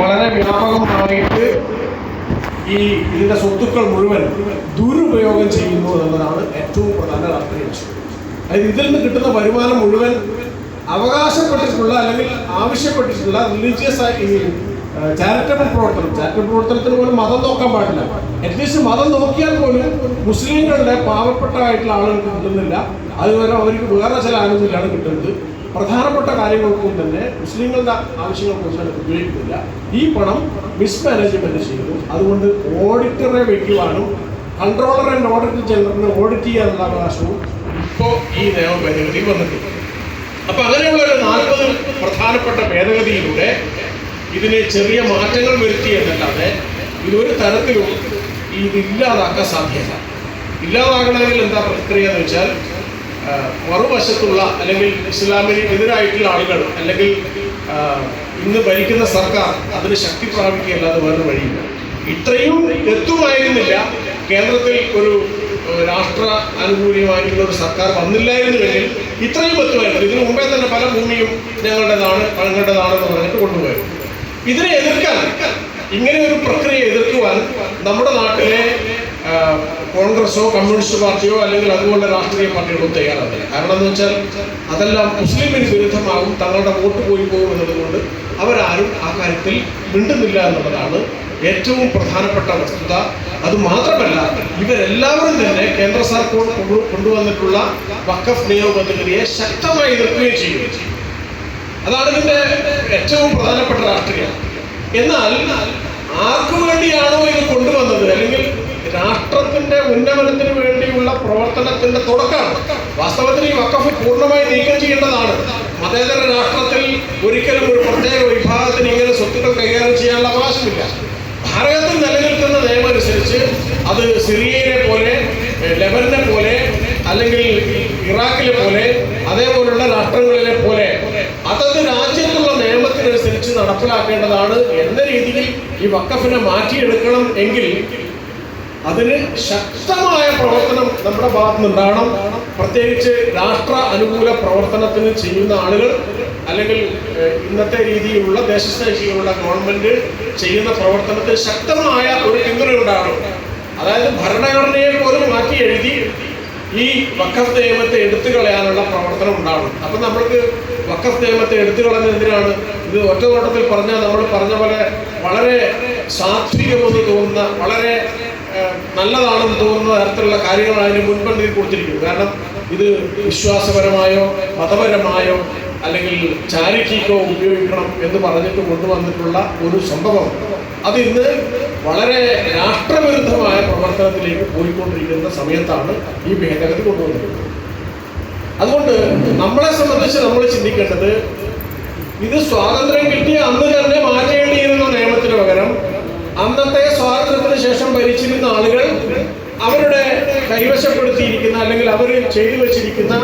വളരെ വ്യാപകമായിട്ട് ഈ ഇതിന്റെ സ്വത്തുക്കൾ മുഴുവൻ ദുരുപയോഗം ചെയ്യുന്നു എന്നതാണ് ഏറ്റവും പ്രധാന രാഷ്ട്രീയ അതായത് ഇതിൽ നിന്ന് കിട്ടുന്ന വരുമാനം മുഴുവൻ അവകാശപ്പെട്ടിട്ടുള്ള അല്ലെങ്കിൽ ആവശ്യപ്പെട്ടിട്ടുള്ള റിലീജിയസ് ആയി ചാരിറ്റബിൾ പ്രവർത്തനം ചാരിറ്റബിൾ പ്രവർത്തനത്തിന് പോലും മതം നോക്കാൻ പാടില്ല. അറ്റ്ലീസ്റ്റ് മതം നോക്കിയാൽ പോലും മുസ്ലിങ്ങളുടെ പാവപ്പെട്ടതായിട്ടുള്ള ആളുകൾക്ക് കിട്ടുന്നില്ല. അതുവരെ അവർക്ക് വേറെ ചില ആനുകൂല്യമാണ് കിട്ടുന്നത്. പ്രധാനപ്പെട്ട കാര്യങ്ങൾക്കും തന്നെ മുസ്ലിങ്ങളുടെ ആവശ്യങ്ങൾക്കൊന്നും അത് ഉപയോഗിക്കുന്നില്ല. ഈ പണം മിസ്മാനേജ്മെന്റ് ചെയ്യുന്നു അതുകൊണ്ട് ഓഡിറ്ററെ വയ്ക്കുവാനും കൺട്രോളർ ആൻഡ് ഓഡിറ്റർ ജനറലിനെ ഓഡിറ്റ് ചെയ്യാനുള്ള അവകാശവും ഇപ്പോൾ ഈ നിയമ ഭേദഗതി വന്നിട്ടുണ്ട്. അപ്പൊ അങ്ങനെയുള്ള ഒരു നാൽപ്പത് പ്രധാനപ്പെട്ട ഭേദഗതിയിലൂടെ ഇതിന് ചെറിയ മാറ്റങ്ങൾ വരുത്തി എന്നല്ലാതെ ഇതൊരു തരത്തിലും ഇത് ഇല്ലാതാക്കാൻ സാധ്യത ഇല്ലാതാകണമെങ്കിൽ എന്താ പ്രക്രിയ എന്ന് വെച്ചാൽ മറുവശത്തുള്ള അല്ലെങ്കിൽ ഇസ്ലാമിന് എതിരായിട്ടുള്ള ആളുകൾ അല്ലെങ്കിൽ ഇന്ന് ഭരിക്കുന്ന സർക്കാർ അതിന് ശക്തി പ്രാപിക്കുകയല്ലാതെ വേറെ വഴിയില്ല. ഇത്രയും എത്തുമായിരുന്നില്ല കേന്ദ്രത്തിൽ ഒരു രാഷ്ട്ര അനുകൂലമായിട്ടുള്ള ഒരു സർക്കാർ വന്നില്ലായിരുന്നുവെങ്കിൽ ഇത്രയും എത്തുമായിരുന്നു ഇതിനു മുമ്പേ തന്നെ പല ഭൂമിയും ഞങ്ങളുടേതാണ് ഞങ്ങളുടേതാണെന്ന് പറഞ്ഞിട്ട് കൊണ്ടുപോയത് ഇതിനെ എതിർക്കാൻ ഇങ്ങനെ ഒരു പ്രക്രിയ എതിർക്കുവാൻ നമ്മുടെ നാട്ടിലെ കോൺഗ്രസോ കമ്മ്യൂണിസ്റ്റ് പാർട്ടിയോ അല്ലെങ്കിൽ അതുപോലെ രാഷ്ട്രീയ പാർട്ടികളോ തയ്യാറല്ല കാരണം എന്ന് വെച്ചാൽ അതെല്ലാം മുസ്ലിമിന് വിരുദ്ധമാകും തങ്ങളുടെ വോട്ട് പോയി പോകും എന്നതുകൊണ്ട് അവരാരും ആ കാര്യത്തിൽ മിണ്ടുന്നില്ല എന്നുള്ളതാണ് ഏറ്റവും പ്രധാനപ്പെട്ട വസ്തുത. അത് മാത്രമല്ല ഇവരെല്ലാവരും തന്നെ കേന്ദ്ര സർക്കാർ കൊണ്ടുവന്നിട്ടുള്ള വക്കഫ് നിയമ ശക്തമായി എതിർക്കുകയും ചെയ്യുകയും ചെയ്യും. അതാണ് ഇതിന്റെ ഏറ്റവും പ്രധാനപ്പെട്ട രാഷ്ട്രീയം. എന്നാൽ ആർക്കു വേണ്ടിയാണോ ഇത് കൊണ്ടുവന്നത്? അല്ലെങ്കിൽ രാഷ്ട്രത്തിന്റെ ഉന്നമനത്തിന് വേണ്ടിയുള്ള പ്രവർത്തനത്തിന്റെ തുടക്കമാണ് വാസ്തവത്തിൽ ഈ വക്കഫ് പൂർണമായി നീക്കം ചെയ്യേണ്ടതാണ്. മതേതര രാഷ്ട്രത്തിൽ ഒരിക്കലും ഒരു പ്രത്യേക വിഭാഗത്തിന് ഇങ്ങനെ സ്വത്തുക്കൾ കൈകാര്യം ചെയ്യാനുള്ള അവകാശമില്ല. ഭാരതത്തിൽ നിലനിൽക്കുന്ന നിയമം അനുസരിച്ച് അത് സിറിയയിലെ പോലെ ലെബനെ പോലെ അല്ലെങ്കിൽ ഇറാഖിലെ പോലെ അതേപോലുള്ള രാഷ്ട്രങ്ങളിലെ പോലെ അതത് രാജ്യത്തുള്ള നിയമത്തിനനുസരിച്ച് നടപ്പിലാക്കേണ്ടതാണ് എന്ന രീതിയിൽ ഈ വക്കഫിനെ മാറ്റിയെടുക്കണം എങ്കിൽ അതിന് ശക്തമായ പ്രവർത്തനം നമ്മുടെ ഭാഗത്ത് നിന്നുണ്ടാകണം പ്രത്യേകിച്ച് രാഷ്ട്ര അനുകൂല പ്രവർത്തനത്തിന് ചെയ്യുന്ന ആളുകൾ അല്ലെങ്കിൽ ഇന്നത്തെ രീതിയിലുള്ള ദേശസ്നേഹികളുള്ള ഗവൺമെന്റ് ചെയ്യുന്ന പ്രവർത്തനത്തിൽ ശക്തമായ ഒരു പിന്തുണ ഉണ്ടാകണം. അതായത് ഭരണഘടനയെ പോലും മാറ്റി എഴുതി ഈ വക്കഫ് നിയമത്തെ എടുത്തു കളയാനുള്ള പ്രവർത്തനം ഉണ്ടാകണം. അപ്പൊ നമ്മൾക്ക് വക്കഫ് നിയമത്തെ എടുത്തു കളഞ്ഞെന്തിനാണ് ഇത് ഒറ്റ നോട്ടത്തിൽ പറഞ്ഞാൽ നമ്മൾ പറഞ്ഞ പോലെ വളരെ സാത്വികമെന്ന് തോന്നുന്ന വളരെ നല്ലതാണെന്ന് തോന്നുന്ന തരത്തിലുള്ള കാര്യങ്ങളാണ് അതിന് മുൻപന്തിയിൽ കൊടുത്തിരിക്കുന്നത് കാരണം ഇത് വിശ്വാസപരമായോ മതപരമായോ അല്ലെങ്കിൽ ചാരിറ്റിക്കോ ഉപയോഗിക്കണം എന്ന് പറഞ്ഞിട്ട് കൊണ്ടുവന്നിട്ടുള്ള ഒരു സംഭവം. അത് ഇന്ന് വളരെ രാഷ്ട്രവിരുദ്ധമായ പ്രവർത്തനത്തിലേക്ക് പോയിക്കൊണ്ടിരിക്കുന്ന സമയത്താണ് ഈ ഭേദഗതി കൊണ്ടുവന്നിട്ടുള്ളത് അതുകൊണ്ട് നമ്മളെ സംബന്ധിച്ച് നമ്മൾ ചിന്തിക്കേണ്ടത് ഇത് സ്വാതന്ത്ര്യം കിട്ടിയ അന്ന് തന്നെ മാറ്റേണ്ടിയിരുന്ന നിയമത്തിന് പകരം അന്നത്തെ സ്വാതന്ത്ര്യത്തിന് ഭരിച്ചിരുന്ന ആളുകൾ അവരുടെ കൈവശപ്പെടുത്തിയിരിക്കുന്ന അല്ലെങ്കിൽ അവർ ചെയ്തു വച്ചിരിക്കുന്ന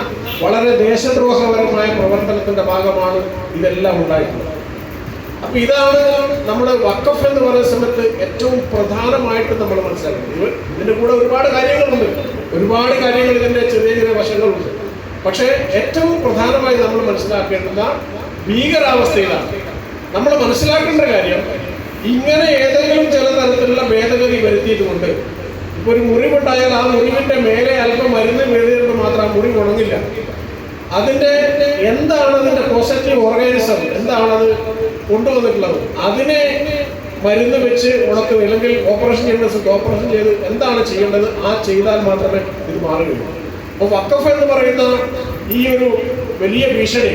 വളരെ ദേശദ്രോഹപരമായ പ്രവർത്തനത്തിന്റെ ഭാഗമാണ് ഇതെല്ലാം ഉണ്ടായിട്ടുള്ളത്. അപ്പൊ ഇതാണ് നമ്മുടെ വക്കഫ് എന്ന് പറയുന്ന സമയത്ത് ഏറ്റവും പ്രധാനമായിട്ട് നമ്മൾ മനസ്സിലാക്കുന്നത് ഇത് ഇതിന്റെ കൂടെ ഒരുപാട് കാര്യങ്ങളുണ്ട്. ഒരുപാട് കാര്യങ്ങൾ ഇതിന്റെ ചെറിയ ചെറിയ വശങ്ങളുണ്ട്. പക്ഷേ ഏറ്റവും പ്രധാനമായി നമ്മൾ മനസ്സിലാക്കേണ്ടുന്ന ഭീകരാവസ്ഥയിലാണ്. നമ്മൾ മനസ്സിലാക്കേണ്ട കാര്യം ഇങ്ങനെ ഏതെങ്കിലും ചില തരത്തിലുള്ള ഭേദഗതി വരുത്തിയിട്ടുമുണ്ട്. ഇപ്പൊ ഒരു മുറിവുണ്ടായാൽ ആ മുറിവിന്റെ മേലെ അല്പം മരുന്ന് വീഴുന്നത് മാത്രം ആ മുറിവ് ഉണങ്ങില്ല. അതിന്റെ എന്താണ് അതിന്റെ പോസിറ്റീവ് ഓർഗാനിസം എന്താണ് അത് കൊണ്ടുവന്നിട്ടുള്ളത്? അതിനെ മരുന്ന് വെച്ച് ഉണക്കുക അല്ലെങ്കിൽ ഓപ്പറേഷൻ ചെയ്യേണ്ട ഓപ്പറേഷൻ ചെയ്ത് എന്താണ് ചെയ്യേണ്ടത്? ആ ചെയ്താൽ മാത്രമേ ഇത് മാറുകയുള്ളൂ. അപ്പോൾ വക്കഫ് എന്ന് പറയുന്ന ഈ ഒരു വലിയ ഭീഷണി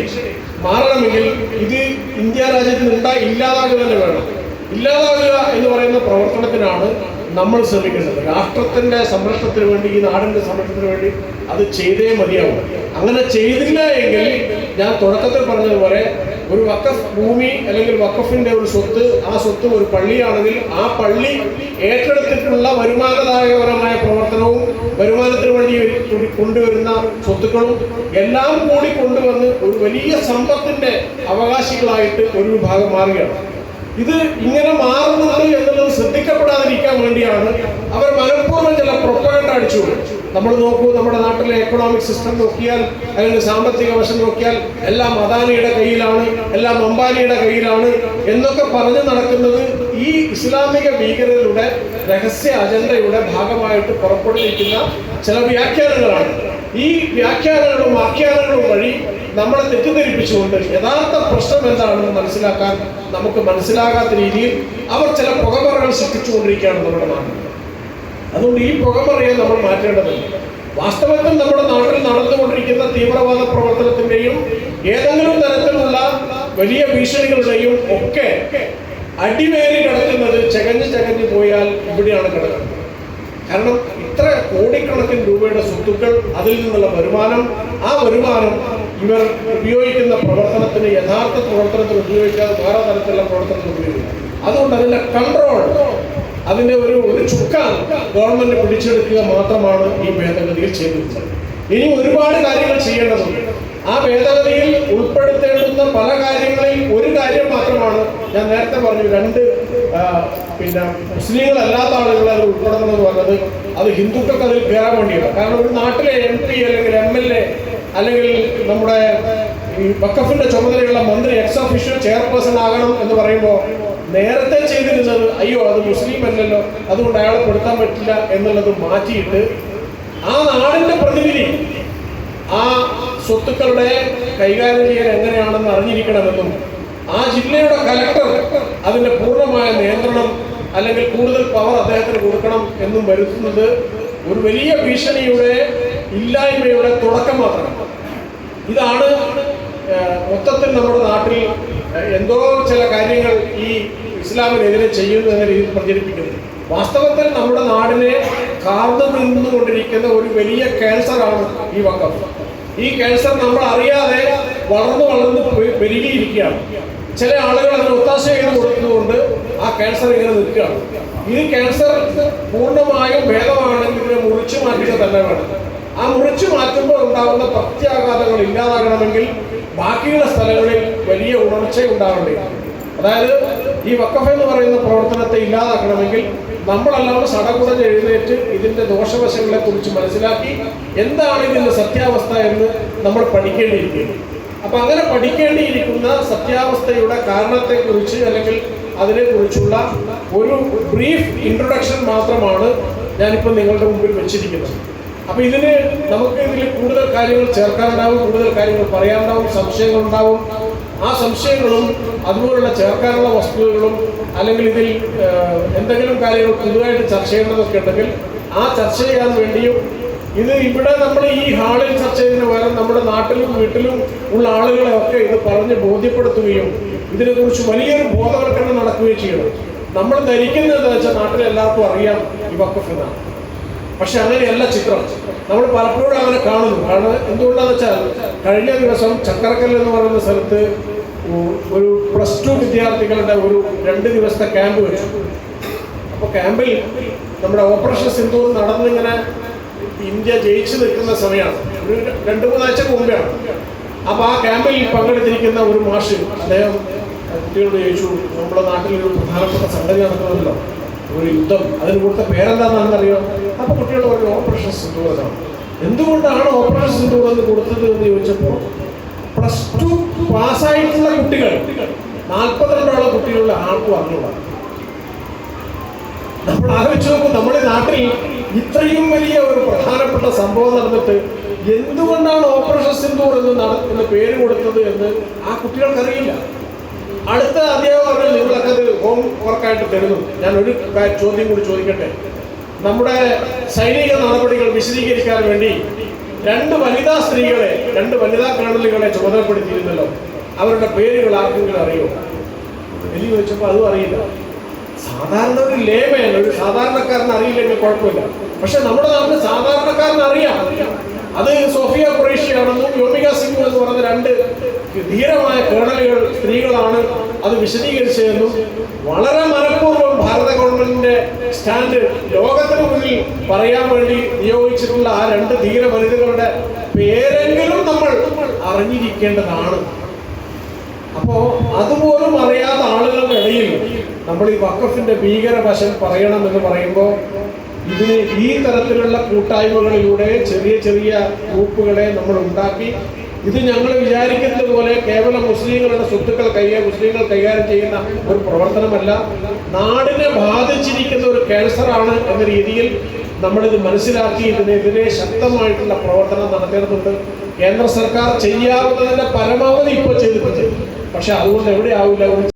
മാറണമെങ്കിൽ ഇത് ഇന്ത്യ രാജ്യത്തിന് ഉണ്ടാ ഇല്ലാതാകുക തന്നെ വേണം. ഇല്ലാതാകുക എന്ന് പറയുന്ന പ്രവർത്തനത്തിനാണ് നമ്മൾ ശ്രമിക്കേണ്ടത് രാഷ്ട്രത്തിന്റെ സംരക്ഷണത്തിന് വേണ്ടി ഈ നാടിന്റെ സംരക്ഷണത്തിന് വേണ്ടി അത് ചെയ്തേ മതിയാവും. അങ്ങനെ ചെയ്തില്ല എങ്കിൽ ഞാൻ തുടക്കത്തിൽ പറഞ്ഞതുപോലെ ഒരു വക്കഫ് ഭൂമി അല്ലെങ്കിൽ വക്കഫിന്റെ ഒരു സ്വത്ത് ആ സ്വത്ത് ഒരു പള്ളിയാണെങ്കിൽ ആ പള്ളി ഏറ്റെടുത്തിട്ടുള്ള വരുമാനദായകപരമായ പ്രവർത്തനവും വരുമാനത്തിന് വേണ്ടി കൊണ്ടുവരുന്ന സ്വത്തുക്കളും എല്ലാം കൂടി കൊണ്ടുവന്ന് ഒരു വലിയ സമ്പത്തിന്റെ അവകാശികളായിട്ട് ഒരു വിഭാഗം മാറുകയാണ്. ഇത് ഇങ്ങനെ മാറുന്നുണ്ട് എന്നുള്ളത് ശ്രദ്ധിക്കപ്പെടാതിരിക്കാൻ വേണ്ടിയാണ് അവർ മനഃപൂർവം ചില പ്രൊപ്പഗണ്ട അടിച്ചു. നമ്മൾ നോക്കൂ നമ്മുടെ നാട്ടിലെ എക്കണോമിക് സിസ്റ്റം നോക്കിയാൽ അല്ലെങ്കിൽ സാമ്പത്തിക വശം നോക്കിയാൽ എല്ലാം അദാനിയുടെ കയ്യിലാണ് എല്ലാം അംബാനിയുടെ കയ്യിലാണ് എന്നൊക്കെ പറഞ്ഞു നടക്കുന്നത് ഈ ഇസ്ലാമിക ഭീകരരുടെ രഹസ്യ അജണ്ടയുടെ ഭാഗമായിട്ട് പുറപ്പെടുവിക്കുന്ന ചില വ്യാഖ്യാനങ്ങളാണ്. ഈ വ്യാഖ്യാനങ്ങളും ആഖ്യാനങ്ങളും വഴി നമ്മളെ തെറ്റിദ്ധരിപ്പിച്ചുകൊണ്ട് യഥാർത്ഥ പ്രശ്നം എന്താണെന്ന് മനസ്സിലാക്കാൻ നമുക്ക് മനസ്സിലാകാത്ത രീതിയിൽ അവർ ചില പുകമറകൾ സൃഷ്ടിച്ചുകൊണ്ടിരിക്കുകയാണ് നമ്മുടെ നാട്ടിൽ അതുകൊണ്ട് ഈ പുകമറയെ നമ്മൾ മാറ്റേണ്ടതുണ്ട്. വാസ്തവത്തിൽ നമ്മുടെ നാട്ടിൽ നടന്നുകൊണ്ടിരിക്കുന്ന തീവ്രവാദ പ്രവർത്തനത്തിന്റെയും ഏതെങ്കിലും തരത്തിലുള്ള വലിയ ഭീഷണികളുടെയും ഒക്കെ അടിവേരി കിടക്കുന്നത് ചകഞ്ഞ് ചകഞ്ഞ് പോയാൽ ഇവിടെയാണ് കിടക്കുന്നത് കാരണം കോടിക്കണക്കിന് രൂപയുടെ സ്വത്തുക്കൾ അതിൽ നിന്നുള്ള വരുമാനം ആ വരുമാനം ഇവർ ഉപയോഗിക്കുന്ന പ്രവർത്തനത്തിന് യഥാർത്ഥ പ്രവർത്തനത്തിന് ഉപയോഗിക്കാതെ വേറെ തരത്തിലുള്ള പ്രവർത്തനത്തിന് ഉപയോഗിക്കും അതുകൊണ്ട് അതിന്റെ കൺട്രോൾ അതിന്റെ ഒരു ഒരു ചുക്ക ഗവൺമെന്റ് പിടിച്ചെടുക്കുക മാത്രമാണ് ഈ ഭേദഗതിയിൽ ചെയ്തിരുന്നത് ഇനി ഒരുപാട് കാര്യങ്ങൾ ചെയ്യേണ്ടതുണ്ട്. ആ ഭേദഗതിയിൽ ഉൾപ്പെടുത്തേണ്ടുന്ന പല കാര്യങ്ങളിൽ ഒരു കാര്യം മാത്രമാണ് ഞാൻ നേരത്തെ പറഞ്ഞു രണ്ട് പിന്നെ മുസ്ലിങ്ങളല്ലാത്ത ആളുകളെ അത് ഉൾപ്പെടുത്തണം എന്ന് പറഞ്ഞത് അത് ഹിന്ദുക്കൾക്ക് അതിൽ കയറാൻ വേണ്ടിയാണ് കാരണം ഒരു നാട്ടിലെ എം പി അല്ലെങ്കിൽ എം എൽ എ അല്ലെങ്കിൽ നമ്മുടെ ഈ വക്കഫിന്റെ ചുമതലയുള്ള മന്ത്രി എക്സ് ഓഫീഷ്യൽ ചെയർപേഴ്സൺ ആകണം എന്ന് പറയുമ്പോൾ നേരത്തെ ചെയ്തിരുന്നത് അയ്യോ അത് മുസ്ലിം അല്ലല്ലോ അതുകൊണ്ട് അയാളെ പെടുത്താൻ പറ്റില്ല എന്നുള്ളത് മാറ്റിയിട്ട് ആ നാടിന്റെ പ്രതിനിധി ആ സ്വത്തുക്കളുടെ കൈകാര്യം ചെയ്യാൻ എങ്ങനെയാണെന്ന് അറിഞ്ഞിരിക്കണമെന്നും ആ ജില്ലയുടെ കലക്ടർ അതിന്റെ പൂർണമായ നിയന്ത്രണം അല്ലെങ്കിൽ കൂടുതൽ പവർ അദ്ദേഹത്തിന് കൊടുക്കണം എന്നും വരുത്തുന്നത് ഒരു വലിയ ഭീഷണിയുടെ ഇല്ലായ്മയുടെ തുടക്കം മാത്രമാണ് ഇതാണ് മൊത്തത്തിൽ നമ്മുടെ നാട്ടിൽ എന്തോ ചില കാര്യങ്ങൾ ഈ ഇസ്ലാമിനെതിരെ ചെയ്യുന്നു എന്ന രീതിയിൽ പ്രചരിപ്പിക്കുന്നത്. വാസ്തവത്തിൽ നമ്മുടെ നാടിനെ കാർന്നു നിന്നുകൊണ്ടിരിക്കുന്ന ഒരു വലിയ ക്യാൻസറാണ് ഈ വക്കം ഈ ക്യാൻസർ നമ്മൾ അറിയാതെ വളർന്നു വളർന്ന് പെരുകിയിരിക്കുകയാണ്. ചില ആളുകൾ അതിന് ഒത്താശ ഇങ്ങനെ കൊടുക്കുന്നതുകൊണ്ട് ആ ക്യാൻസർ ഇങ്ങനെ നിൽക്കുകയാണ്. ഈ ക്യാൻസർ പൂർണമായും ഭേദമാണെങ്കിൽ ഇതിനെ മുറിച്ചു മാറ്റുക തന്നെ വേണം. ആ മുറിച്ചു മാറ്റുമ്പോൾ ഉണ്ടാകുന്ന പ്രത്യാഘാതങ്ങൾ ഇല്ലാതാകണമെങ്കിൽ ബാക്കിയുള്ള സ്ഥലങ്ങളിൽ വലിയ ഉണർച്ച ഉണ്ടാകേണ്ടിയിരിക്കും അതായത് ഈ വക്കഫ എന്ന് പറയുന്ന പ്രവർത്തനത്തെ ഇല്ലാതാക്കണമെങ്കിൽ നമ്മളല്ലാതെ സടകുടഞ്ഞ് എഴുന്നേറ്റ് ഇതിന്റെ ദോഷവശങ്ങളെക്കുറിച്ച് മനസ്സിലാക്കി എന്താണ് ഇതിന്റെ സത്യാവസ്ഥ എന്ന് നമ്മൾ പഠിക്കേണ്ടിയിരിക്കുന്നു. അപ്പൊ അങ്ങനെ പഠിക്കേണ്ടിയിരിക്കുന്ന സത്യാവസ്ഥയുടെ കാരണത്തെക്കുറിച്ച് അല്ലെങ്കിൽ അതിനെക്കുറിച്ചുള്ള ഒരു ബ്രീഫ് ഇൻട്രൊഡക്ഷൻ മാത്രമാണ് ഞാനിപ്പോൾ നിങ്ങളുടെ മുമ്പിൽ വെച്ചിരിക്കുന്നത്. അപ്പൊ ഇതിന് നമുക്ക് ഇതിൽ കൂടുതൽ കാര്യങ്ങൾ ചേർക്കാനുണ്ടാവും കൂടുതൽ കാര്യങ്ങൾ പറയാനുണ്ടാവും സംശയങ്ങളുണ്ടാവും. ആ സംശയങ്ങളും അതുപോലുള്ള ചേർക്കാനുള്ള വസ്തുതകളും അല്ലെങ്കിൽ ഇതിൽ എന്തെങ്കിലും കാര്യങ്ങൾ പുതുതായിട്ട് ചർച്ച ചെയ്യേണ്ടതൊക്കെ ഉണ്ടെങ്കിൽ ആ ചർച്ച ചെയ്യാൻ വേണ്ടിയും ഇത് ഇവിടെ നമ്മൾ ഈ ഹാളിൽ ചർച്ച ചെയ്തതിന് പകരം നമ്മുടെ നാട്ടിലും വീട്ടിലും ഉള്ള ആളുകളെ ഒക്കെ ഇത് പറഞ്ഞ് ബോധ്യപ്പെടുത്തുകയും ഇതിനെക്കുറിച്ച് വലിയൊരു ബോധവൽക്കരണം നടക്കുകയും ചെയ്യണം. നമ്മൾ ധരിക്കുന്നത് എന്താ വെച്ചാൽ നാട്ടിലെല്ലാവർക്കും അറിയാം ഈ വക്കഫ് എന്നാണ്. പക്ഷെ അങ്ങനെയല്ല ചിത്രം. നമ്മൾ പലപ്പോഴും അങ്ങനെ കാണുന്നു. കാരണം എന്തുകൊണ്ടാന്ന് വെച്ചാൽ കഴിഞ്ഞ ദിവസം ചക്കരക്കല്ല് എന്ന് പറയുന്ന സ്ഥലത്ത് ഒരു പ്ലസ് ടു വിദ്യാർത്ഥികളുടെ ഒരു രണ്ട് ദിവസത്തെ ക്യാമ്പ് വെച്ചു. അപ്പോൾ ക്യാമ്പിൽ നമ്മുടെ ഓപ്പറേഷൻ സിന്ധു നടന്നിങ്ങനെ ഇന്ത്യ ജയിച്ചു നിൽക്കുന്ന സമയമാണ്. ഒരു രണ്ടു മൂന്നാഴ്ച മുമ്പാണ് അപ്പോൾ ആ ക്യാമ്പിൽ പങ്കെടുത്തിരിക്കുന്ന ഒരു മാഷ് അദ്ദേഹം കുട്ടികളോട് ചോദിച്ചു നമ്മുടെ നാട്ടിൽ ഒരു പ്രധാനപ്പെട്ട സംഗതി നടക്കുന്നുണ്ടല്ലോ. ഒരു യുദ്ധം. അതിന് കൊടുത്ത പേരെന്താണെന്ന് അറിയോ അപ്പൊ കുട്ടികൾ പറഞ്ഞു ഓപ്പറേഷൻ സിന്ധൂർ എന്നാണ് എന്തുകൊണ്ടാണ് ഓപ്പറേഷൻ സിന്ധൂർ എന്ന് കൊടുത്തത് എന്ന് ചോദിച്ചപ്പോൾ പ്ലസ് ടു പാസ്സായിട്ടുള്ള കുട്ടികൾ നാൽപ്പത്തിരണ്ടോളം കുട്ടികളുടെ ആർക്കും അറിഞ്ഞുകൂടാ. നമ്മൾ ആലോചിച്ച് നോക്കും നമ്മുടെ നാട്ടിൽ ഇത്രയും വലിയ ഒരു പ്രധാനപ്പെട്ട സംഭവം നടന്നിട്ട് എന്തുകൊണ്ടാണ് ഓപ്പറേഷൻ സിന്ധൂർ എന്ന് നട എന്ന് പേര് കൊടുത്തത് എന്ന് ആ കുട്ടികൾക്കറിയില്ല. അടുത്ത അധ്യാപകർ പറഞ്ഞു നിങ്ങളൊക്കെ അത് ഹോം വർക്കായിട്ട് തരുന്നു. ഞാൻ ഒരു ചോദ്യം കൂടി ചോദിക്കട്ടെ. നമ്മുടെ സൈനിക നടപടികൾ വിശദീകരിക്കാൻ വേണ്ടി രണ്ട് വനിതാ സ്ത്രീകളെ രണ്ട് വനിതാ കേണലുകളെ ചുമതലപ്പെടുത്തിയിരുന്നല്ലോ. അവരുടെ പേരുകൾ ആർക്കെങ്കിലും അറിയോ? വലിയ വെച്ചപ്പോൾ അതും അറിയില്ല. സാധാരണ ഒരു ലേമയാണ്. ഒരു സാധാരണക്കാരന് അറിയില്ലെങ്കിൽ കുഴപ്പമില്ല. പക്ഷെ നമ്മുടെ നാട്ടിൽ സാധാരണക്കാരന് അറിയാം. അത് സോഫിയ കുറേഷ്യാണെന്നും യോമിക സിംഗ് എന്ന് പറഞ്ഞ രണ്ട് ധീരമായ കേണലുകൾ സ്ത്രീകളാണ് അത് വിശദീകരിച്ചതെന്നും വളരെ മനഃപൂർവം ഭാരത ഗവൺമെന്റിന്റെ സ്റ്റാൻഡ് ലോകത്തിന് മുന്നിൽ പറയാൻ വേണ്ടി നിയോഗിച്ചിട്ടുള്ള ആ രണ്ട് ധീര വനിതകളുടെ പേരെങ്കിലും നമ്മൾ അറിഞ്ഞിരിക്കേണ്ടതാണ്. അപ്പോ അതുപോലും അറിയാത്ത ആളുകളുടെ ഇടയിൽ നമ്മൾ ഈ വക്കഫിന്റെ ഭീകര വശം പറയണം എന്ന് പറയുമ്പോൾ ഇതിന് ഈ തരത്തിലുള്ള കൂട്ടായ്മകളിലൂടെ ചെറിയ ചെറിയ ഗ്രൂപ്പുകളെ നമ്മൾ ഉണ്ടാക്കി. ഇത് ഞങ്ങൾ വിചാരിക്കുന്നത് പോലെ കേവലം മുസ്ലിങ്ങളുടെ സ്വത്തുക്കൾ കൈകാര്യം മുസ്ലിങ്ങൾ കൈകാര്യം ചെയ്യുന്ന ഒരു പ്രവർത്തനമല്ല. നാടിനെ ബാധിച്ചിരിക്കുന്ന ഒരു ക്യാൻസറാണ് എന്ന രീതിയിൽ നമ്മളിത് മനസ്സിലാക്കി ഇതിനെതിരെ ശക്തമായിട്ടുള്ള പ്രവർത്തനം നടത്തേണ്ടതുണ്ട്. കേന്ദ്ര സർക്കാർ ചെയ്യാവുന്നതിന്റെ പരമാവധി ഇപ്പോൾ ചെയ്തിട്ടുണ്ട്. പക്ഷെ അതുകൊണ്ട് എവിടെയാവില്ല ഒരു